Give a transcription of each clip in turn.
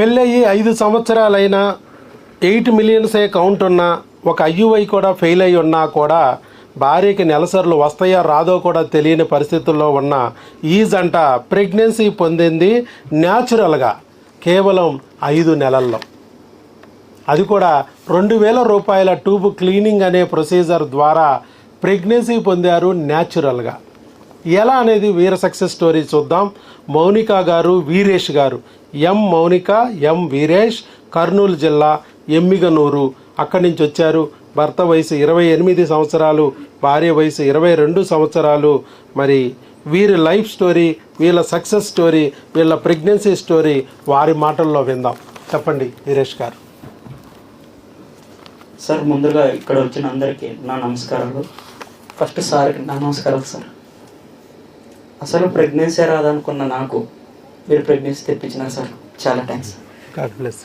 పెళ్ళయ్యి ఐదు సంవత్సరాలైనా eight మిలియన్సే count ఉన్నా ఒక ఐయుఐ కూడా ఫెయిల్ అయి ఉన్నా కూడా భార్యకి నెలసరులు వస్తాయా రాదో కూడా తెలియని పరిస్థితుల్లో ఉన్న ఈ జంట ప్రెగ్నెన్సీ పొందింది న్యాచురల్గా కేవలం ఐదు నెలల్లో. అది కూడా రెండు వేల రూపాయల ట్యూబ్ క్లీనింగ్ అనే ప్రొసీజర్ ద్వారా ప్రెగ్నెన్సీ పొందారు న్యాచురల్గా. ఎలా అనేది వీర సక్సెస్ స్టోరీ చూద్దాం. మౌనిక గారు వీరేష్ గారు. ఎం మౌనిక ఎం వీరేష్ కర్నూలు జిల్లా ఎమ్మిగనూరు అక్కడి నుంచి వచ్చారు. భర్త వయసు ఇరవై ఎనిమిది సంవత్సరాలు భార్య వయసు ఇరవై రెండు సంవత్సరాలు. మరి వీరి లైఫ్ స్టోరీ వీళ్ళ సక్సెస్ స్టోరీ వీళ్ళ ప్రెగ్నెన్సీ స్టోరీ వారి మాటల్లో విందాం. చెప్పండి వీరేష్ గారు. సార్ ముందుగా ఇక్కడ వచ్చిన అందరికీ నా నమస్కారాలు. ఫస్ట్ సార్కి నా నమస్కారాలు సార్. అసలు ప్రెగ్నెన్సీ రాదనుకున్న నాకు. మీరు ప్రెగ్నెన్సీ తెప్పించినారు సార్ చాలా థ్యాంక్స్ గాడ్ బ్లెస్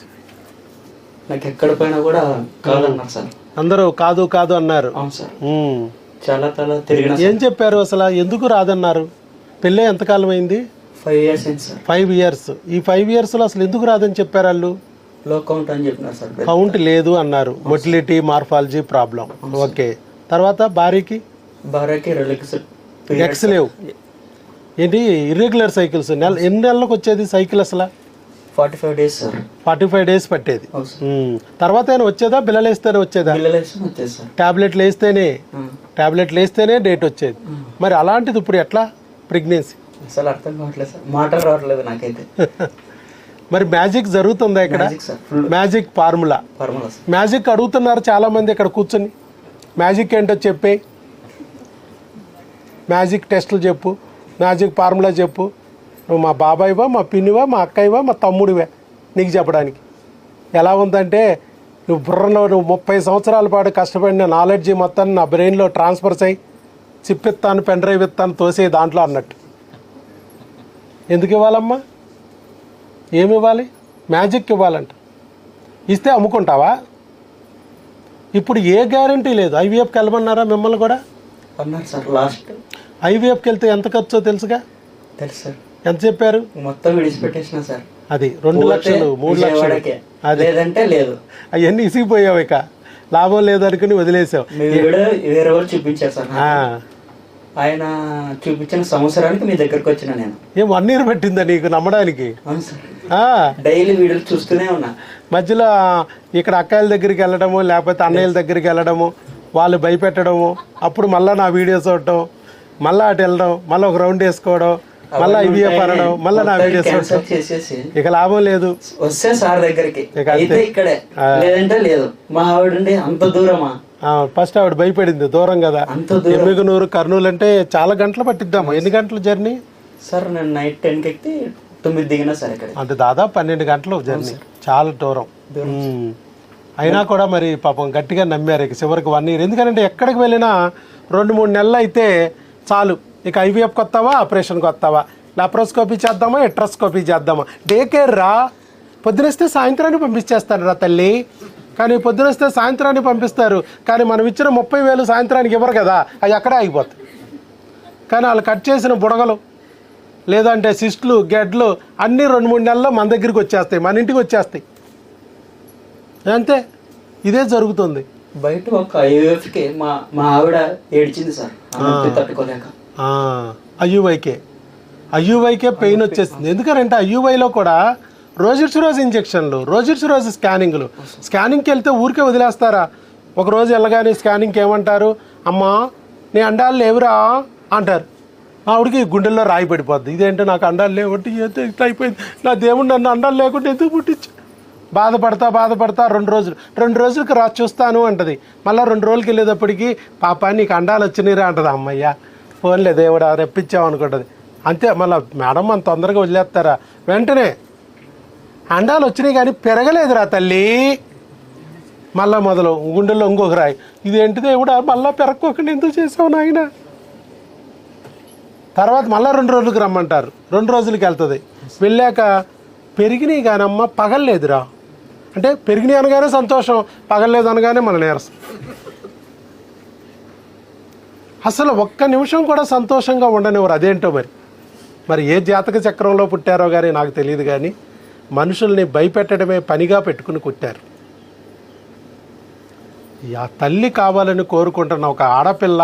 నాకు ఎక్కడ పోయినా కూడా కాదన్నారు సార్. అందరూ కాదు కాదు అన్నారు. అవును సార్. ఉమ్. చాలా చాలా తిరిగిన ఏం చెప్పారు అసలు? ఎందుకు రాదన్నారు? పెళ్ళే ఎంతకాలం అయింది? ఫైవ్ ఇయర్స్ అయింది సార్. ఫైవ్ ఇయర్స్ ఈ ఫైవ్ ఇయర్స్లో అసలు ఎందుకు రాదని చెప్పారు వాళ్ళు? లో కౌంట్ అని చెప్పినారు సార్. కౌంట్ లేదు అన్నారు. మొటిలిటీ మార్ఫాలజీ ప్రాబ్లం ఓకే తర్వాత భార్యకి? భార్యకి రిలాక్స్ ఎక్స్ లేవు. ఏంటి? ఇర్రెగ్యులర్ సైకిల్స్ నెల ఎన్ని నెలలకు వచ్చేది సైకిల్ అసలు? Forty five days. Forty five days పట్టేది. తర్వాత అయినా వచ్చేదా? బిల్లలు వేస్తేనే వచ్చేదా? పిల్లలు టాబ్లెట్లు వేస్తేనే. టాబ్లెట్లు వేస్తేనే డేట్ వచ్చేది. మరి అలాంటిది ఇప్పుడు ఎట్లా? ప్రెగ్నెన్సీ. అసలు అర్థం కావట్లేదు సార్. మాటలు రావట్లేదు నాకైతే. మరి మ్యాజిక్ జరుగుతుందా ఇక్కడ? Magic formula. మ్యాజిక్ అడుగుతున్నారు చాలా మంది ఇక్కడ కూర్చొని. మ్యాజిక్ ఏంటో చెప్పే. మ్యాజిక్ టెస్టులు చెప్పు. మ్యాజిక్ ఫార్ములా చెప్పు. నువ్వు మా బాబాయివా మా పిన్నివా మా అక్కయ్యవా మా తమ్ముడివా నీకు చెప్పడానికి. ఎలా ఉందంటే నువ్వు బుర్రలో నువ్వు ముప్పై సంవత్సరాల పాటు కష్టపడిన నాలెడ్జ్ మొత్తాన్ని నా బ్రెయిన్లో ట్రాన్స్ఫర్స్ అయ్యి చిప్పిస్తాను పెన్ డ్రైవ్ ఇస్తాను తోసే దాంట్లో అన్నట్టు. ఎందుకు ఇవ్వాలమ్మా? ఏమి ఇవ్వాలి? మ్యాజిక్ ఇవ్వాలంట. ఇస్తే అమ్ముకుంటావా? ఇప్పుడు ఏ గ్యారంటీ లేదు. ఐవీఎఫ్కి వెళ్ళమన్నారా మిమ్మల్ని కూడా? అన్నారు సార్ లాస్ట్ ఐవీఎఫ్కి వెళ్తే ఎంత ఖర్చో తెలుసుగా? తెలుసు సార్. ఎంత చెప్పారు? మొత్తం విడిచిపెట్టేసిన సార్. అది రెండు లక్షలు మూడు లక్షలు. అది. లేదంటే లేదు. అవన్నీ ఇసిగిపోయావు ఇక. లాభం లేదనుకుని వదిలేసావు. వేరే వాళ్ళు చూపించారు సార్. ఆయన చూపించిన సంవత్సరానికి మీ దగ్గరకు వచ్చిన నేను. ఏం వన్ ఇయర్ పట్టిందా నీకు నమ్మడానికి? డైలీ వీడియోలు చూస్తూనే ఉన్నా. మధ్యలో ఇక్కడ అక్కాయిల దగ్గరికి వెళ్ళడము లేకపోతే అన్నయ్యల దగ్గరికి వెళ్ళడము వాళ్ళు భయపెట్టడము అప్పుడు మళ్ళీ నా వీడియోస్ చూడటం మళ్ళీ అటు వెళ్ళడం మళ్ళీ ఒక రౌండ్ వేసుకోవడం మళ్ళీ ఐవీఎఫ్ అనడం మళ్ళీ నా వీడియోస్ ఇక లాభం లేదు. వస్తే సార్ దగ్గరికి. అయితే ఇక్కడే. లేదంటే లేదు. మా ఆవిడండి అంత దూరమా? ఫస్ట్ ఆవిడ భయపడింది దూరం కదా. ఎమ్మిగనూరు కర్నూలు అంటే చాలా గంటలు పట్టిద్దాము. ఎన్ని గంటలు జర్నీ? సార్ నేను నైట్ టెన్కి ఎక్కి తొమ్మిది దిగినా సార్ ఇక్కడ అంటే దాదాపు పన్నెండు గంటలు జర్నీ. చాలా దూరం. అయినా కూడా మరి పాపం గట్టిగా నమ్మారు. ఇక చివరికి వన్ ఇయర్. ఎందుకంటే ఎక్కడికి వెళ్ళినా రెండు మూడు నెలలు అయితే చాలు. ఇక ఐవీఎఫ్కి వస్తావా ఆపరేషన్కి వస్తావా లాప్రోస్కోపీ చేద్దామా? ఎట్రోస్కోపీ చేద్దామా? డే కేర్ రా. పొద్దునేస్తే సాయంత్రాన్ని పంపించేస్తారు రా తల్లి. కానీ పొద్దునేస్తే సాయంత్రాన్ని పంపిస్తారు. కానీ మనం ఇచ్చిన ముప్పై వేలు సాయంత్రానికి ఇవ్వరు కదా. అవి అక్కడే ఆగిపోతాయి. కానీ వాళ్ళు కట్ చేసిన బుడగలు లేదంటే సిస్టులు గెడ్లు అన్నీ రెండు మూడు నెలల్లో మన దగ్గరికి వచ్చేస్తాయి మన ఇంటికి వచ్చేస్తాయి. అంతే. ఇదే జరుగుతుంది. బయట ఒక ఐవీఎఫ్కి మా మా ఆవిడ ఏడ్చింది సార్. తట్టుకోలేక. అయ్యూవైకే అయ్యూవైకే పెయిన్ వచ్చేస్తుంది ఎందుకంటే అయ్యూవైలో కూడా రోజుడ్స్ రోజు ఇంజెక్షన్లు రోజుడ్స్ రోజు స్కానింగ్లు. స్కానింగ్కి వెళ్తే ఊరికే వదిలేస్తారా? ఒక రోజు వెళ్ళగానే స్కానింగ్కి ఏమంటారు? అమ్మా నీ అండాలు లేవురా అంటారు. ఆవిడకి గుండెల్లో రాయి పడిపోద్ది. ఇదేంటో నాకు అండాలు లేవంటే ఏంటో ఇట్లా అయిపోయింది. నా దేవుడు నన్ను అండాలు లేకుండా ఎందుకు పుట్టించు బాధపడతా బాధపడతా రెండు రోజులు. రెండు రోజులకి రా చూస్తాను అంటది. మళ్ళీ రెండు రోజులకి వెళ్ళేటప్పటికి పాప నీకు అండాలు వచ్చినాయిరా అంటది అమ్మయ్య. ఫోన్లే దేవుడా రెప్పించావు అనుకుంటుంది. అంతే మళ్ళీ మేడం అంత తొందరగా వదిలేస్తారా? వెంటనే. అండాలు వచ్చినాయి కానీ పెరగలేదురా తల్లి. మళ్ళా మొదలు గుండెల్లో ఇంకొక రాయి. ఇదేంటి దేవుడా మళ్ళీ పెరక్కోకుండా ఎందుకు చేసావు నాయన? తర్వాత మళ్ళీ రెండు రోజులకి రమ్మంటారు. రెండు రోజులకి వెళ్తుంది. వెళ్ళాక పెరిగినాయి కానమ్మ పగలలేదురా. అంటే పెరిగినాయి అనగానే సంతోషం పగలలేదు అనగానే మన నీరసం అసలు ఒక్క నిమిషం కూడా సంతోషంగా ఉండనివ్వరు. అదేంటో మరి? మరి ఏ జాతక చక్రంలో పుట్టారో కానీ నాకు తెలియదు కానీ మనుషుల్ని భయపెట్టడమే పనిగా పెట్టుకుని కుట్టారు. ఆ తల్లి కావాలని కోరుకుంటున్న ఒక ఆడపిల్ల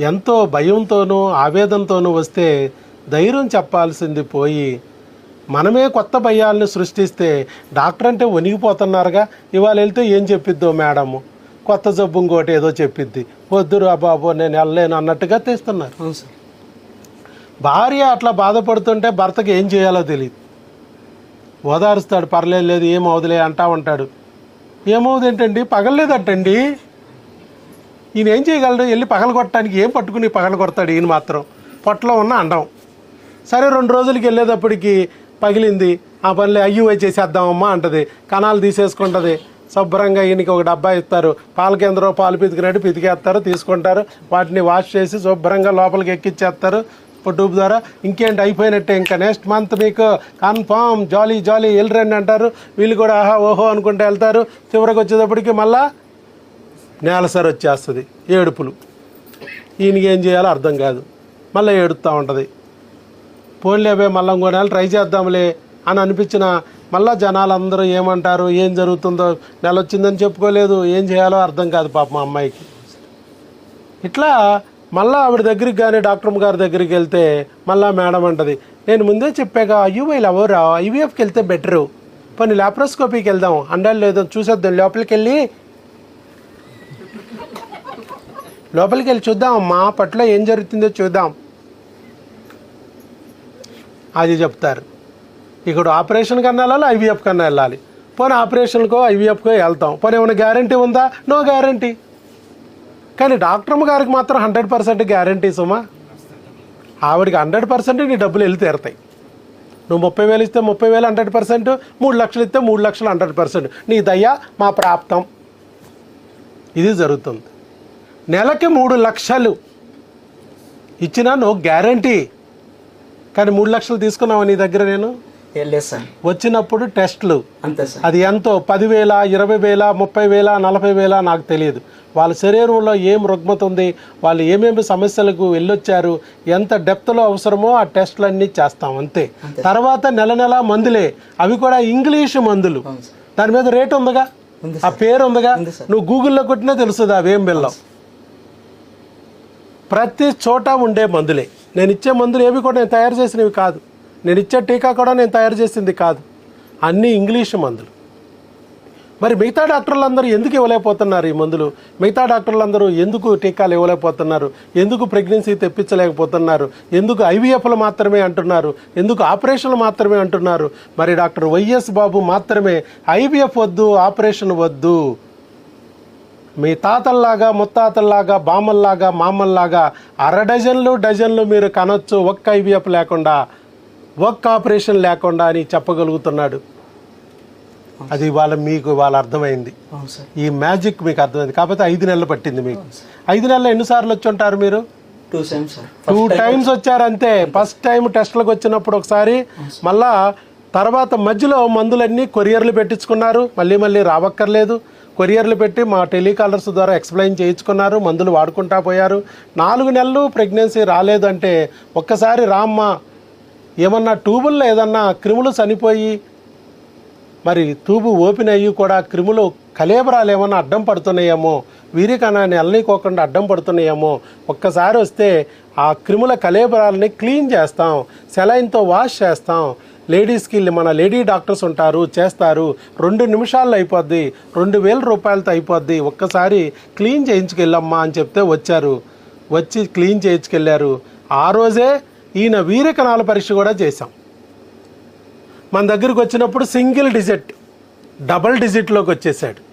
ఎంతో భయంతోనూ ఆవేదంతోనూ వస్తే ధైర్యం చెప్పాల్సింది పోయి మనమే కొత్త భయాలను సృష్టిస్తే డాక్టర్ అంటే వణిగిపోతున్నారుగా. ఇవాళ వెళ్తే ఏం చెప్పిద్దో మేడము? కొత్త జబ్బు ఇంకోటి ఏదో చెప్పిద్ది. వద్దురా బాబు నేను వెళ్ళలేను అన్నట్టుగా తెస్తున్నారు. భార్య అట్లా బాధపడుతుంటే భర్తకి ఏం చేయాలో తెలియదు ఓదారుస్తాడు పర్లేదు లేదు ఏం అవదులే అంటా ఉంటాడు. ఏమవుదు ఏంటండి పగలలేదటండి. ఈయన ఏం చేయగలడు? వెళ్ళి పగల కొట్టడానికి ఏం పట్టుకుని పగల కొడతాడు ఈయన మాత్రం? పొట్టలో ఉన్న అండం. సరే రెండు రోజులకి వెళ్ళేటప్పటికి పగిలింది. ఆ పనులు అయ్యి చేసేద్దామమ్మా అంటది. కణాలు తీసేసుకుంటుంది. శుభ్రంగా ఈయనకి ఒక డబ్బా ఇస్తారు. పాల కేంద్రం పాలు పితికినట్టు పితికేస్తారు తీసుకుంటారు. వాటిని వాష్ చేసి శుభ్రంగా లోపలికి ఎక్కిచ్చేస్తారు. ట్యూబ్ ద్వారా ఇంకేంటి అయిపోయినట్టే ఇంకా నెక్స్ట్ మంత్ మీకు కన్ఫామ్ జాలీ జాలీ వెళ్ళరండి అంటారు. వీళ్ళు కూడా ఆహా ఓహో అనుకుంటూ వెళ్తారు. చివరికి వచ్చేటప్పటికి మళ్ళా నేలసరి వచ్చేస్తుంది. ఏడుపులు. ఈయనకి ఏం చేయాలో అర్థం కాదు. మళ్ళీ ఏడుస్తూ ఉంటుంది. పోలేవే మళ్ళీ ఇంకో నెల ట్రై చేద్దాంలే అని అనిపించిన మళ్ళా జనాలందరూ ఏమంటారు ఏం జరుగుతుందో నెల వచ్చిందని చెప్పుకోలేదు ఏం చేయాలో అర్థం కాదు పాప మా అమ్మాయికి. ఇట్లా మళ్ళీ ఆవిడ దగ్గరికి కానీ డాక్టర్ గారి దగ్గరికి వెళ్తే మళ్ళీ మేడం అంటది నేను ముందే చెప్పాక ఐయువైలు ఎవరా ఐవీఎఫ్కి వెళ్తే బెటరు పని లాప్రోస్కోపీకి వెళ్దాం అండాలి లేదో చూసేద్దాం లోపలికి వెళ్ళి. లోపలికి వెళ్ళి చూద్దాం మా పట్ల ఏం జరుగుతుందో చూద్దాం. అది చెప్తారు. ఇక్కడ ఆపరేషన్ కన్నా వెళ్ళాలి? ఐవీఎఫ్ కన్నా వెళ్ళాలి. పోనీ ఆపరేషన్కో ఐవీఎఫ్కో వెళ్తాం. పోనీ ఏమైనా గ్యారంటీ ఉందా? No guarantee. కానీ డాక్టర్ గారికి మాత్రం హండ్రెడ్ పర్సెంట్ గ్యారంటీ సుమా. ఆవిడకి హండ్రెడ్ పర్సెంట్ నీ డబ్బులు వెళ్ళి తీరుతాయి. నువ్వు ముప్పై వేలు ఇస్తే ముప్పై వేలు హండ్రెడ్ పర్సెంట్ మూడు లక్షలు ఇస్తే మూడు లక్షలు హండ్రెడ్ పర్సెంట్. నీ దయ్యా మా ప్రాప్తం. ఇది జరుగుతుంది. నెలకి మూడు లక్షలు. ఇచ్చినా నువ్వు గ్యారంటీ. కానీ మూడు లక్షలు తీసుకున్నావా నీ దగ్గర నేను? వచ్చినప్పుడు టెస్ట్లు. అది ఎంతో? పదివేల ఇరవై వేల ముప్పై వేల నలభై వేల నాకు తెలియదు. వాళ్ళ శరీరంలో ఏం రుగ్మత ఉంది? వాళ్ళు ఏమేమి సమస్యలకు వెళ్ళొచ్చారు? ఎంత డెప్త్లో అవసరమో ఆ టెస్టులన్నీ చేస్తాం అంతే. తర్వాత నెల నెల మందులే. అవి కూడా ఇంగ్లీష్ మందులు. దాని మీద రేట్ ఉందిగా? ఉంది ఆ పేరు ఉందిగా. నువ్వు గూగుల్లో కొట్టినా తెలుస్తుంది అవేం బిల్లం ప్రతి చోట ఉండే మందులే. నేను ఇచ్చే మందులు ఏవి కూడా నేను తయారు చేసినవి కాదు. నేను ఇచ్చే టీకా కూడా నేను తయారు చేసింది కాదు. అన్నీ ఇంగ్లీష్ మందులు. మరి మిగతా డాక్టర్లందరూ ఎందుకు ఇవ్వలేకపోతున్నారు ఈ మందులు? మిగతా డాక్టర్లందరూ ఎందుకు టీకాలు ఇవ్వలేకపోతున్నారు? ఎందుకు ప్రెగ్నెన్సీ తెప్పించలేకపోతున్నారు? ఎందుకు ఐవీఎఫ్లు మాత్రమే అంటున్నారు? ఎందుకు ఆపరేషన్లు మాత్రమే అంటున్నారు? మరి డాక్టర్ వైఎస్ బాబు మాత్రమే ఐవీఎఫ్ వద్దు ఆపరేషన్ వద్దు. మీ తాతల్లాగా ముత్తాతల్లాగా బామ్మల్లాగా మామల్లాగా అర డజన్లు డజన్లు మీరు కనొచ్చు ఒక్క ఐవీఎఫ్ లేకుండా ఒక్క ఆపరేషన్ లేకుండా అని చెప్పగలుగుతున్నాడు. అది వాళ్ళ మీకు వాళ్ళ అర్థమైంది. ఈ మ్యాజిక్ మీకు అర్థమైంది. కాకపోతే ఐదు నెలలు పట్టింది మీకు. ఐదు నెలలు ఎన్నిసార్లు వచ్చి ఉంటారు మీరు? టూ టైమ్స్ వచ్చారంతే ఫస్ట్ టైం టెస్ట్లకు వచ్చినప్పుడు ఒకసారి మళ్ళా తర్వాత మధ్యలో మందులన్నీ కొరియర్లు పెట్టించుకున్నారు. మళ్ళీ మళ్ళీ రావక్కర్లేదు. కొరియర్లు పెట్టి మా టెలికాలర్స్ ద్వారా ఎక్స్ప్లెయిన్ చేయించుకున్నారు మందులు వాడుకుంటా పోయారు. నాలుగు నెలలు ప్రెగ్నెన్సీ రాలేదంటే ఒక్కసారి రామ్మ ఏమన్నా ట్యూబుల్లో ఏదన్నా క్రిములు చనిపోయి మరి తూబు ఓపెన్ అయ్యి కూడా క్రిములు కలేబరాలు ఏమన్నా అడ్డం పడుతున్నాయేమో వీరికన్నా నెలనీకోకుండా అడ్డం పడుతున్నాయేమో ఒక్కసారి వస్తే ఆ క్రిముల కలేబరాలని క్లీన్ చేస్తాం సెలైన్తో వాష్ చేస్తాం లేడీస్కి మన లేడీ డాక్టర్స్ ఉంటారు చేస్తారు. రెండు నిమిషాల్లో అయిపోద్ది. రెండు వేల రూపాయలతో అయిపోద్ది. ఒక్కసారి క్లీన్ చేయించుకెళ్ళమ్మా అని చెప్తే వచ్చారు. వచ్చి క్లీన్ చేయించుకెళ్ళారు. ఆ రోజే ఈయన వీరకణాల పరీక్ష కూడా చేశాం. మన దగ్గరికి వచ్చినప్పుడు సింగిల్ డిజిట్ డబల్ డిజిట్లోకి వచ్చేసాడు.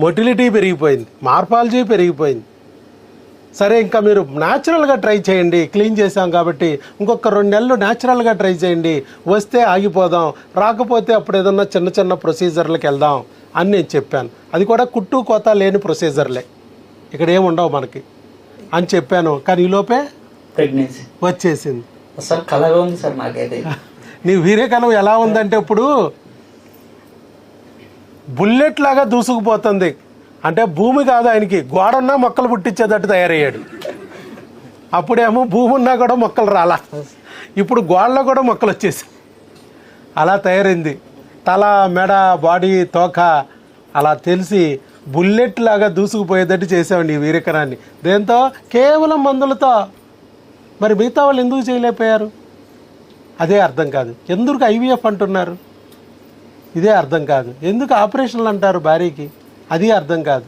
మొటిలిటీ పెరిగిపోయింది. మార్పాలజీ పెరిగిపోయింది. సరే ఇంకా మీరు న్యాచురల్గా ట్రై చేయండి. క్లీన్ చేసాం కాబట్టి ఇంకొక రెండు నెలలు న్యాచురల్గా ట్రై చేయండి. వస్తే ఆగిపోదాం. రాకపోతే అప్పుడు ఏదన్నా చిన్న చిన్న ప్రొసీజర్లకు వెళ్దాం అని నేను చెప్పాను. అది కూడా కుట్టు కోత లేని ప్రొసీజర్లే ఇక్కడ ఏమి ఉండవు మనకి అని చెప్పాను. కానీ ఈలోపే ప్రెగ్నెన్సీ వచ్చేసింది. సార్ కలగా ఉంది సార్ నాకైతే నీ వీరేకణం ఎలా ఉందంటే ఇప్పుడు బుల్లెట్ లాగా దూసుకుపోతుంది. అంటే భూమి కాదు ఆయనకి. గోడన్నా మొక్కలు పుట్టించేటట్టు తయారయ్యాడు. అప్పుడేమో భూమి ఉన్నా కూడా మొక్కలు రాలా. ఇప్పుడు గోడలో కూడా మొక్కలు వచ్చేసి అలా తయారైంది. తల మెడ బాడీ తోక అలా తెలిసి బుల్లెట్ లాగా దూసుకుపోయేటట్టు చేసామండి ఈ వీరకరాన్ని. దేంతో? కేవలం మందులతో. మరి మిగతా వాళ్ళు ఎందుకు చేయలేకపోయారు? అదే అర్థం కాదు. ఎందుకు ఐవీఎఫ్ అంటున్నారు? ఇదే అర్థం కాదు. ఎందుకు ఆపరేషన్లు అంటారు భార్యకి అది అర్థం కాదు.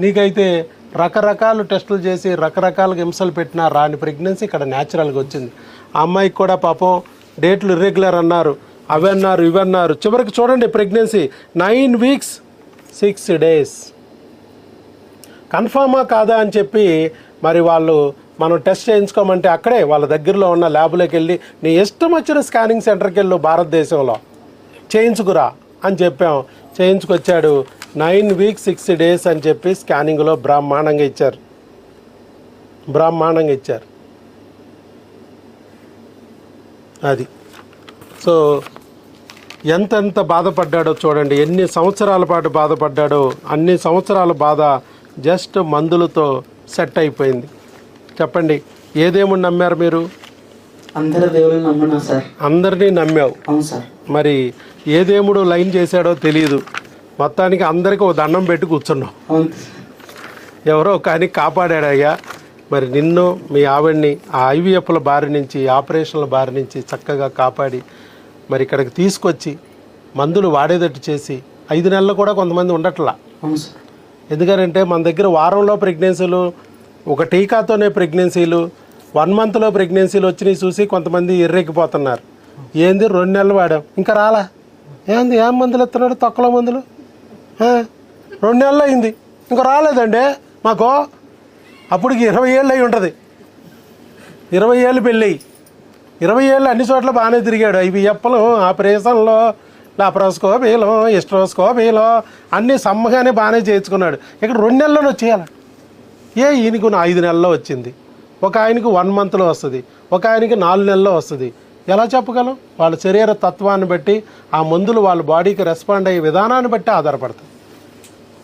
నీకైతే రకరకాల టెస్టులు చేసి రకరకాల హింసలు పెట్టినా రాని ప్రెగ్నెన్సీ ఇక్కడ న్యాచురల్గా వచ్చింది. ఆ అమ్మాయికి కూడా పాపం డేట్లు ఇర్రెగ్యులర్ అన్నారు అవి అన్నారు ఇవి అన్నారు. చివరికి చూడండి pregnancy. Nine weeks six days. కన్ఫామా కాదా అని చెప్పి మరి వాళ్ళు మనం టెస్ట్ చేయించుకోమంటే అక్కడే వాళ్ళ దగ్గరలో ఉన్న ల్యాబ్లోకి వెళ్ళి నీ ఇష్టం వచ్చిన స్కానింగ్ సెంటర్కి వెళ్ళు భారతదేశంలో. చేయించుకురా అని చెప్పాం. చేయించుకొచ్చాడు నైన్ వీక్స్ సిక్స్ డేస్ అని చెప్పి స్కానింగ్లో బ్రహ్మాండంగా ఇచ్చారు. బ్రహ్మాండంగా ఇచ్చారు. అది. సో ఎంతెంత బాధపడ్డాడో చూడండి. ఎన్ని సంవత్సరాల పాటు బాధపడ్డాడో అన్ని సంవత్సరాల బాధ జస్ట్ మందులతో సెట్ అయిపోయింది. చెప్పండి ఏదేముడు నమ్మారు మీరు? అందరినీ నమ్మావు. మరి ఏ దేవుడు లైన్ చేశాడో తెలియదు మొత్తానికి అందరికీ ఒక దండం పెట్టి కూర్చున్నాం. ఎవరో కానీ కాపాడాడయ్యా. మరి నిన్ను మీ ఆవిడ్ని ఆ ఐవీఎఫ్ల బారి నుంచి ఆపరేషన్ల బారి నుంచి చక్కగా కాపాడి మరి ఇక్కడికి తీసుకొచ్చి మందులు వాడేటట్టు చేసి ఐదు నెలలు కూడా కొంతమంది ఉండట్లా. ఎందుకంటే మన దగ్గర వారంలో ప్రెగ్నెన్సీలు ఒక టీకాతోనే ప్రెగ్నెన్సీలు వన్ మంత్లో ప్రెగ్నెన్సీలు వచ్చినాయి చూసి కొంతమంది ఎర్రెక్కిపోతున్నారు. ఏంది రెండు నెలలు వాడాం. ఇంకా రాలా? ఏంది? ఏం మందులు ఇస్తున్నాడు? తొక్కలో మందులు? రెండు నెలలు అయింది ఇంకా రాలేదండి. మాకు అప్పటికి ఇరవై ఏళ్ళు అయి ఉంటుంది. ఇరవై ఏళ్ళు పెళ్ళి. ఇరవై ఏళ్ళు అన్ని చోట్ల బాగానే తిరిగాడు. ఇవి ఎప్పలు ఆపరేషన్లో లాప్రోస్కోపీలో ఇస్ట్రోస్కోపీలో అన్నీ సమ్మగానే బాగానే చేయించుకున్నాడు. ఇక్కడ రెండు నెలల్లో వచ్చేయాలి? ఏ ఈయనకు నా ఐదు నెలల్లో వచ్చింది. ఒక ఆయనకు వన్ మంత్లో వస్తుంది. ఒక ఆయనకి నాలుగు నెలల్లో వస్తుంది. ఎలా చెప్పగలం? వాళ్ళ శరీర తత్వాన్ని బట్టి ఆ మందులు వాళ్ళ బాడీకి రెస్పాండ్ అయ్యే విధానాన్ని బట్టి ఆధారపడతాయి.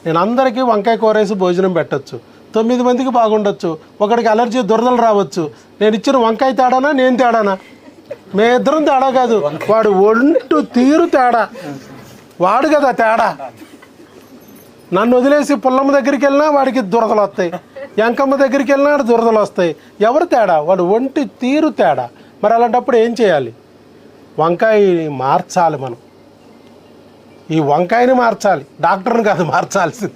నేను అందరికీ వంకాయ కూరేసి భోజనం పెట్టొచ్చు. తొమ్మిది మందికి బాగుండొచ్చు. ఒకడికి అలర్జీ దురదలు రావచ్చు. నేను ఇచ్చిన వంకాయ తేడానా? నేను తేడానా? మే ఇద్దరం తేడా కాదు. వాడు ఒంటు తీరు తేడా. వాడు కదా తేడా. నన్ను వదిలేసి పుల్లమ్మ దగ్గరికి వెళ్ళినా వాడికి దురదలు వస్తాయి. ఎంకమ్మ దగ్గరికి వెళ్ళినా దురదలు వస్తాయి. ఎవరు తేడా? వాడు ఒంటి తీరు తేడా. మరి అలాంటప్పుడు ఏం చేయాలి? వంకాయ మార్చాలి మనం. ఈ వంకాయని మార్చాలి. డాక్టర్ని కాదు మార్చాల్సింది.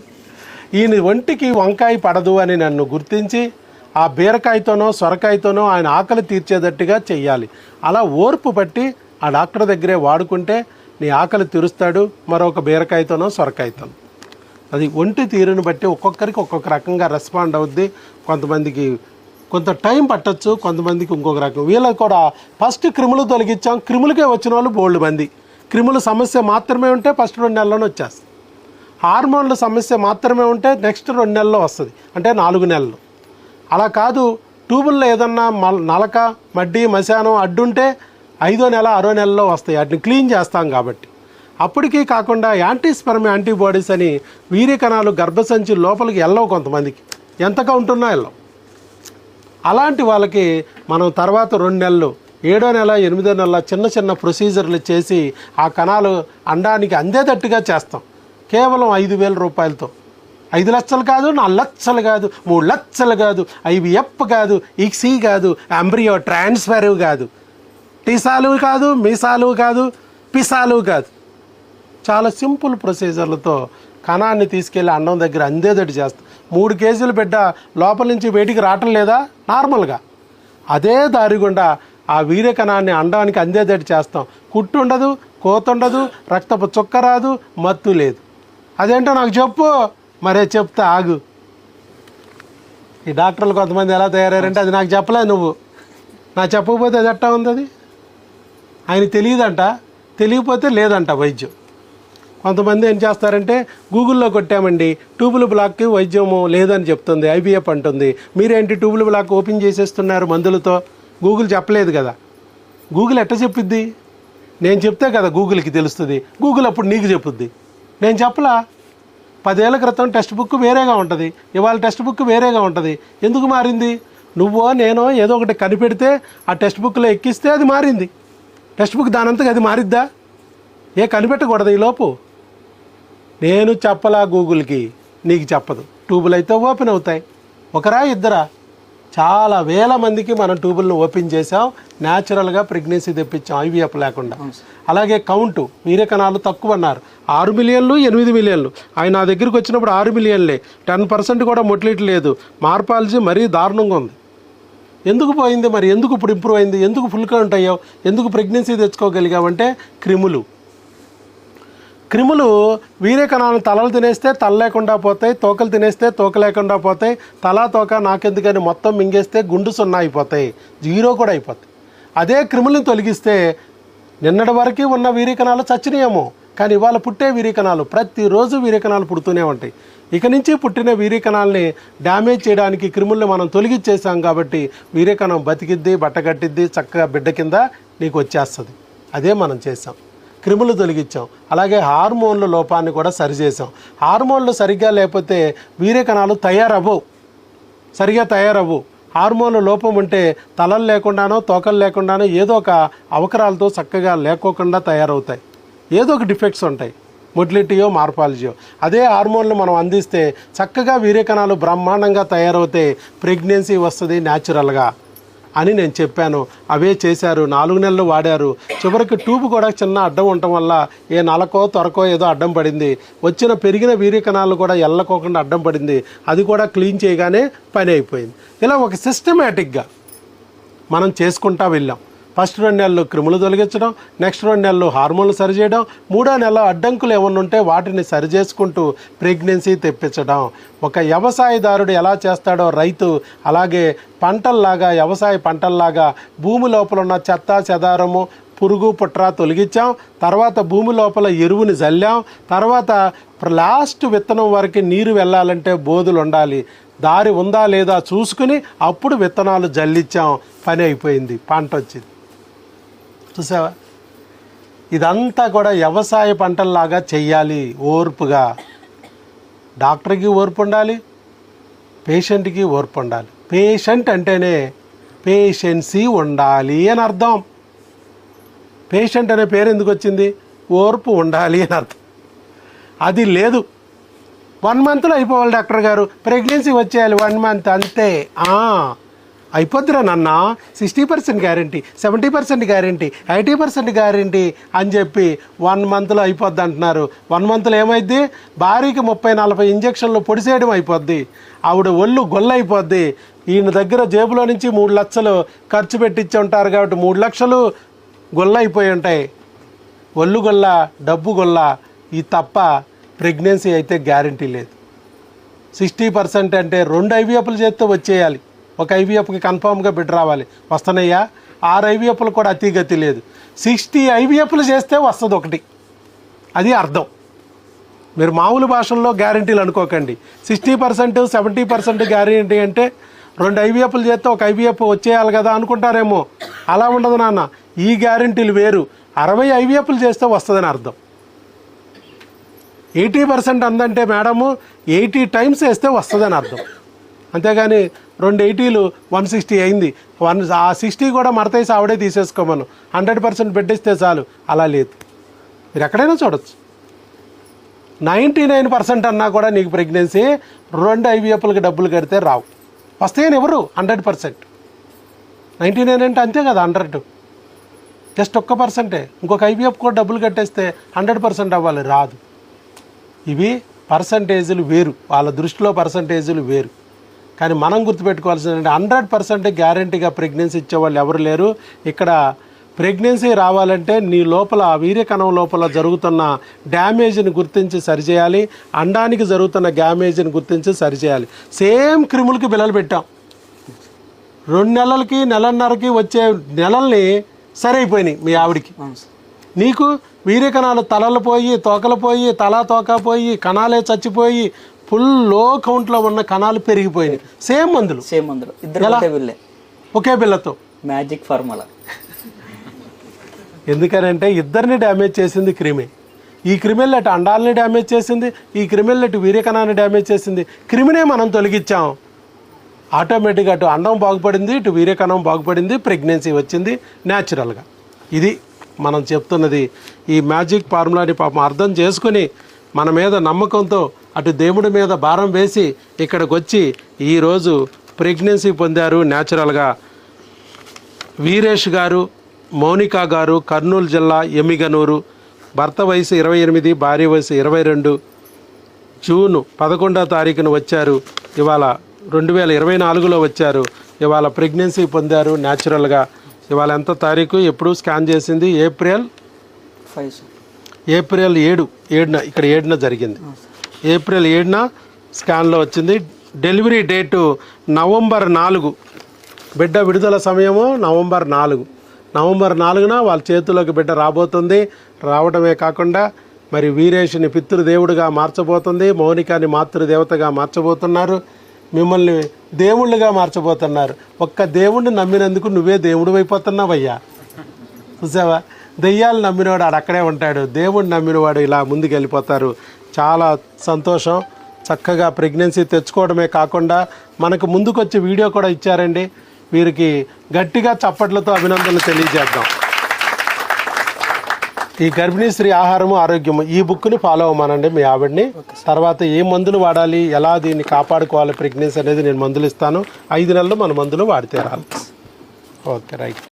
ఈయన ఒంటికి వంకాయ పడదు అని నన్ను గుర్తించి ఆ బీరకాయతోనో సొరకాయతోనో ఆయన ఆకలి తీర్చేటట్టుగా చెయ్యాలి. అలా ఓర్పు పట్టి ఆ డాక్టర్ దగ్గరే వాడుకుంటే నీ ఆకలి తీరుస్తాడు మరొక బీరకాయతోనో సొరకాయతోనో. అది ఒంటి తీరుని బట్టి ఒక్కొక్కరికి ఒక్కొక్క రకంగా రెస్పాండ్ అవుద్ది. కొంతమందికి కొంత టైం పట్టొచ్చు కొంతమందికి ఇంకొక రకం. వీళ్ళకి కూడా ఫస్ట్ క్రిములు తొలగించాం క్రిములకే వచ్చిన వాళ్ళు బోల్డ్ మంది. క్రిముల సమస్య మాత్రమే ఉంటే ఫస్ట్ రెండు నెలల్లోనే వచ్చేస్తుంది హార్మోన్ల సమస్య మాత్రమే ఉంటే నెక్స్ట్ రెండు నెలల్లో వస్తుంది. అంటే నాలుగు నెలలు. అలా కాదు ట్యూబుల్లో ఏదన్నా మల్ నలక మడ్డి మశానం అడ్డుంటే ఐదో నెల ఆరో నెలలో వస్తాయి. వాటిని క్లీన్ చేస్తాం కాబట్టి. అప్పటికీ కాకుండా యాంటీస్పర్మ్ యాంటీబాడీస్ అని వీర్య కణాలు గర్భసంచి లోపలికి వెళ్ళవు కొంతమందికి. ఎంత కౌంట్ ఉన్నా వెళ్ళవు. అలాంటి వాళ్ళకి మనం తర్వాత రెండు నెలలు ఏడో నెల ఎనిమిదో నెల చిన్న చిన్న ప్రొసీజర్లు చేసి ఆ కణాలు అండానికి అందేటట్టుగా చేస్తాం. కేవలం ఐదు వేల రూపాయలతో. ఐదు లక్షలు కాదు నాలుగు లక్షలు కాదు మూడు లక్షలు కాదు ఐవిఎఫ్ కాదు ఇక్సీ కాదు అంబ్రియో ట్రాన్స్ఫర్ కాదు. టీసాలు కాదు మీసాలు కాదు పిసాలు కాదు. చాలా సింపుల్ ప్రొసీజర్లతో కణాన్ని తీసుకెళ్ళి అన్నం దగ్గర అందేదటి చేస్తాం. మూడు కేజీలు బిడ్డ లోపల నుంచి బయటికి రావటం లేదా? నార్మల్గా. అదే దారి గుండా ఆ వీర్య కణాన్ని అండానికి అందేదట్టు చేస్తాం. కుట్టు ఉండదు కోత ఉండదు రక్తపు చుక్క రాదు మత్తు లేదు. అదేంటో నాకు చెప్పు. మరే చెప్తా ఆగు. ఈ డాక్టర్లు కొంతమంది ఎలా తయారయ్యారంటే అది నాకు చెప్పలేదు నువ్వు. నా చెప్పకపోతే అది ఎట్టా ఉంది అది? ఆయన తెలియదంట. తెలియకపోతే లేదంట వైద్యం. కొంతమంది ఏం చేస్తారంటే గూగుల్లో కొట్టామండి ట్యూబుల్ బ్లాక్కి వైద్యము లేదని చెప్తుంది ఐబీఎఫ్ అంటుంది. మీరేంటి ట్యూబుల్ బ్లాక్ ఓపెన్ చేసేస్తున్నారు మందులతో? గూగుల్ చెప్పలేదు కదా. గూగుల్ ఎట్ట చెప్పిద్ది నేను చెప్తే కదా గూగుల్కి తెలుస్తుంది. గూగుల్ అప్పుడు నీకు చెప్పుద్ది నేను చెప్పలా? పదేళ్ళ క్రితం టెక్స్ట్ బుక్ వేరేగా ఉంటుంది. ఇవాళ టెక్స్ట్ బుక్ వేరేగా ఉంటుంది. ఎందుకు మారింది? నువ్వో నేనో ఏదో ఒకటి కనిపెడితే ఆ టెక్స్ట్ బుక్లో ఎక్కిస్తే అది మారింది. టెక్స్ట్ బుక్ దానంతగా అది మారిద్దా? ఏ కనిపెట్టకూడదు ఈ లోపు? నేను చెప్పలా గూగుల్కి నీకు చెప్పదు. ట్యూబులు అయితే ఓపెన్ అవుతాయి. ఒకరా ఇద్దరా? చాలా వేల మందికి మనం ట్యూబులను ఓపెన్ చేసాం న్యాచురల్గా ప్రెగ్నెన్సీ తెప్పించాం. ఐవీఎఫ్ లేకుండా. అలాగే కౌంటు. వీరే కణాలు తక్కువ అన్నారు ఆరు మిలియన్లు ఎనిమిది మిలియన్లు. ఆయన నా దగ్గరికి వచ్చినప్పుడు ఆరు మిలియన్లే. టెన్ పర్సెంట్ కూడా మొట్లిట్ లేదు. మార్పాలజీ మరీ దారుణంగా ఉంది. ఎందుకు పోయింది మరి? ఎందుకు ఇప్పుడు ఇంప్రూవ్ అయింది? ఎందుకు ఫుల్ కౌంట్ అయ్యావు? ఎందుకు ప్రెగ్నెన్సీ తెచ్చుకోగలిగామంటే క్రిములు. క్రిములు వీరే కణాలను తలలు తినేస్తే తల లేకుండా పోతాయి తోకలు తినేస్తే తోక లేకుండా పోతాయి తల తోక నాకెందుకని మొత్తం మింగేస్తే గుండు సున్నా అయిపోతాయి జీరో కూడా అయిపోతాయి. అదే క్రిములను తొలగిస్తే నిన్నటి వరకు ఉన్న వీరికణాలు చచ్చినాయేమో కానీ ఇవాళ పుట్టే వీరికణాలు ప్రతిరోజు వీరికణాలు పుడుతూనే ఉంటాయి. ఇక నుంచి పుట్టిన వీరికణాలని డ్యామేజ్ చేయడానికి క్రిముల్ని మనం తొలగిచ్చేసాం కాబట్టి వీరికణం బతికిద్ది బట్టగట్టిద్ది చక్కగా బిడ్డ కింద నీకు వచ్చేస్తుంది. అదే మనం చేసాం క్రిములు తొలగించాం. అలాగే హార్మోన్ల లోపాన్ని కూడా సరిచేసాం హార్మోన్లు సరిగ్గా లేకపోతే వీర్యకణాలు తయారవ్వవు. సరిగా తయారవ్వు హార్మోన్ల లోపం ఉంటే తలలు లేకుండానో తోకలు లేకుండానో ఏదో ఒక అవకరాలతో చక్కగా లేకోకుండా తయారవుతాయి. ఏదో ఒక డిఫెక్ట్స్ ఉంటాయి. మొటిలిటీయో మార్పాలజీయో అదే హార్మోన్లు మనం అందిస్తే చక్కగా వీర్యకణాలు బ్రహ్మాండంగా తయారవుతాయి ప్రెగ్నెన్సీ వస్తుంది న్యాచురల్గా. అని నేను చెప్పాను. అవే చేశారు. నాలుగు నెలలు వాడారు. చివరికి ట్యూబ్ కూడా చిన్న అడ్డం ఉండటం వల్ల ఏ నలకో త్వరకో ఏదో అడ్డం పడింది. వచ్చిన పెరిగిన వీర్యకణాలు కూడా ఎల్లకోకుండా అడ్డం పడింది. అది కూడా క్లీన్ చేయగానే పని అయిపోయింది. ఇలా ఒక సిస్టమేటిక్గా మనం చేసుకుంటా వెళ్ళాం. ఫస్ట్ రెండు నెలలు క్రిములు తొలగించడం నెక్స్ట్ రెండు నెలలు హార్మోన్లు సరిచేయడం మూడో నెల అడ్డంకులు ఏమన్నా ఉంటే వాటిని సరిచేసుకుంటూ ప్రెగ్నెన్సీ తెప్పించడం. ఒక వ్యవసాయదారుడు ఎలా చేస్తాడో రైతు అలాగే పంటల్లాగా వ్యవసాయ పంటల్లాగా భూమి లోపల ఉన్న చెత్త చెదారము పురుగు పుట్ర తొలగించాం. తర్వాత భూమి లోపల ఎరువుని జల్లాం. తర్వాత లాస్ట్ విత్తనం వరకు నీరు వెళ్ళాలంటే బోధులు ఉండాలి. దారి ఉందా లేదా చూసుకుని అప్పుడు విత్తనాలు జల్లించాం. పని అయిపోయింది. పంట వచ్చింది. చూసావా? ఇదంతా కూడా వ్యవసాయ పంటల్లాగా చెయ్యాలి ఓర్పుగా. డాక్టర్కి ఓర్పు ఉండాలి పేషెంట్కి ఓర్పు ఉండాలి పేషెంట్ అంటేనే పేషెన్సీ ఉండాలి అని అర్థం. పేషెంట్ అనే పేరు ఎందుకు వచ్చింది? ఓర్పు ఉండాలి అని అర్థం. అది లేదు. వన్ మంత్లో అయిపోవాలి డాక్టర్ గారు. ప్రెగ్నెన్సీ వచ్చేయాలి వన్ మంత్ అంతే. అయిపోద్దిరా నాన్న. Sixty percent guarantee seventy percent guarantee eighty percent guarantee అని చెప్పి వన్ మంత్లో అయిపోద్ది అంటున్నారు. వన్ మంత్లో ఏమైద్ది? భారీకి ముప్పై నలభై ఇంజక్షన్లు పొడిసేయడం అయిపోద్ది. ఆవిడ ఒళ్ళు గొల్లైపోద్ది అయిపోద్ది. ఈయన దగ్గర జేబులో నుంచి మూడు లక్షలు ఖర్చు పెట్టించి ఉంటారు కాబట్టి మూడు లక్షలు గొల్ల అయిపోయి ఉంటాయి. ఒళ్ళు గొల్ల డబ్బు గొల్ల ఈ తప్ప ప్రెగ్నెన్సీ అయితే గ్యారంటీ లేదు. సిక్స్టీ పర్సెంట్ అంటే రెండు ఐవీఎఫ్లు చేస్తే వచ్చేయాలి. ఒక ఐవీఎఫ్కి కన్ఫామ్గా బిడ్ రావాలి. వస్తున్నాయా? ఆరు ఐవీఎఫ్లు కూడా అతిగతి లేదు. సిక్స్టీ ఐవీఎఫ్లు చేస్తే వస్తుంది ఒకటి. అది అర్థం. మీరు మామూలు భాషల్లో గ్యారంటీలు అనుకోకండి. Sixty percent seventy percent guarantee అంటే రెండు ఐవీఎఫ్లు చేస్తే ఒక ఐవీఎఫ్ వచ్చేయాలి కదా అనుకుంటారేమో. అలా ఉండదు నాన్న. ఈ గ్యారంటీలు వేరు. అరవై ఐవీఎఫ్లు చేస్తే వస్తుందని అర్థం. ఎయిటీ పర్సెంట్ అందంటే మేడము ఎయిటీ టైమ్స్ వేస్తే వస్తుందని అర్థం. అంతేగాని రెండు ఎయిటీలు వన్ సిక్స్టీ అయింది. వన్ ఆ సిక్స్టీ కూడా మడతేసి ఆవిడే తీసేసుకోమను. హండ్రెడ్ పర్సెంట్ పెట్టిస్తే చాలు. అలా లేదు. మీరు ఎక్కడైనా చూడొచ్చు. నైంటీ నైన్ పర్సెంట్ అన్నా కూడా నీకు ప్రెగ్నెన్సీ రెండు ఐవీఎఫ్లకి డబ్బులు కడితే రావు. వస్తాయని ఎవరు? Hundred percent. నైంటీ నైన్ అంటే అంతే కదా హండ్రెడ్. జస్ట్ ఒక్క పర్సెంటే. ఇంకొక ఐవీఎఫ్ కూడా డబ్బులు కట్టేస్తే హండ్రెడ్ పర్సెంట్ అవ్వాలి రాదు. ఇవి పర్సంటేజీలు వేరు. వాళ్ళ దృష్టిలో పర్సంటేజీలు వేరు. కానీ మనం గుర్తుపెట్టుకోవాల్సిందంటే హండ్రెడ్ పర్సెంట్ గ్యారంటీగా ప్రెగ్నెన్సీ ఇచ్చేవాళ్ళు ఎవరు లేరు. ఇక్కడ ప్రెగ్నెన్సీ రావాలంటే నీ లోపల వీర్యకణం లోపల జరుగుతున్న డ్యామేజ్ని గుర్తించి సరిచేయాలి. అండానికి జరుగుతున్న డ్యామేజ్ని గుర్తించి సరిచేయాలి. సేమ్ క్రిములకి బిల్లలు పెట్టాం. రెండు నెలలకి నెలన్నరకి వచ్చే నెలల్ని సరైపోయినాయి మీ ఆవిడికి. నీకు వీర్యకణాలు తలలు పోయి తోకలు పోయి తల తోక పోయి కణాలే చచ్చిపోయి ఫుల్లో కౌంట్లో ఉన్న కణాలు పెరిగిపోయినాయి. సేమ్ మందులు. సేమ్ అందులో ఇద్దరు వీళ్ళే ఒకే బిల్లతో. మ్యాజిక్ ఫార్ములా ఎందుకనంటే ఇద్దరిని డ్యామేజ్ చేసింది క్రిమి. ఈ క్రిమిల్ అటు అండాలని డ్యామేజ్ చేసింది ఈ క్రిమిల్ అటు వీర్యకణాన్ని డ్యామేజ్ చేసింది. క్రిమినే మనం తొలగించాం. ఆటోమేటిక్గా అటు అండం బాగుపడింది ఇటు వీర్యకణం బాగుపడింది ప్రెగ్నెన్సీ వచ్చింది న్యాచురల్గా ఇది మనం చెప్తున్నది. ఈ మ్యాజిక్ ఫార్ములాని పాపం అర్థం చేసుకుని మన మీద నమ్మకంతో అటు దేవుడి మీద భారం వేసి ఇక్కడికి వచ్చి ఈరోజు ప్రెగ్నెన్సీ పొందారు న్యాచురల్గా వీరేష్ గారు మౌనిక గారు కర్నూలు జిల్లా ఎమ్మిగనూరు భర్త వయసు ఇరవై ఎనిమిది భార్య వయసు ఇరవై రెండు. జూన్ పదకొండో తారీఖున వచ్చారు. ఇవాళ రెండు వేల ఇరవై నాలుగులో వచ్చారు. ఇవాళ ప్రెగ్నెన్సీ పొందారు న్యాచురల్గా ఇవాళ ఎంత తారీఖు? ఎప్పుడు? స్కాన్ చేసింది? ఏప్రిల్? Five sir. ఏప్రిల్ ఏడు ఏడున ఇక్కడ ఏడున జరిగింది. ఏప్రిల్ ఏడున స్కాన్లో వచ్చింది. డెలివరీ డేటు నవంబర్ నాలుగు. బిడ్డ విడుదల సమయము నవంబర్ నాలుగు. నవంబర్ నాలుగున వాళ్ళ చేతిలోకి బిడ్డ రాబోతుంది. రావడమే కాకుండా మరి వీరేష్ని పితృదేవుడిగా మార్చబోతుంది. మౌనికాని మాతృదేవతగా మార్చబోతున్నారు. మిమ్మల్ని దేవుళ్ళుగా మార్చబోతున్నారు. ఒక్క దేవుణ్ణి నమ్మినందుకు నువ్వే దేవుడు అయిపోతున్నావయ్యా. చూసావా? దెయ్యాలు నమ్మినవాడు ఆడు అక్కడే ఉంటాడు. దేవుడు నమ్మినవాడు ఇలా ముందుకు వెళ్ళిపోతారు చాలా సంతోషం. చక్కగా ప్రెగ్నెన్సీ తెచ్చుకోవడమే కాకుండా మనకు ముందుకొచ్చి వీడియో కూడా ఇచ్చారండి. వీరికి గట్టిగా చప్పట్లతో అభినందనలు తెలియజేద్దాం. ఈ గర్భిణీ స్త్రీ ఆహారము ఆరోగ్యము. ఈ బుక్ని ఫాలో అవ్వమానండి మీ ఆవిడని. తర్వాత ఏ మందులు వాడాలి? ఎలా దీన్ని కాపాడుకోవాలి? ప్రెగ్నెన్సీ అనేది నేను మందులు ఇస్తాను. ఐదు నెలలు మన మందులు వాడితే రాలి ఓకే రైట్.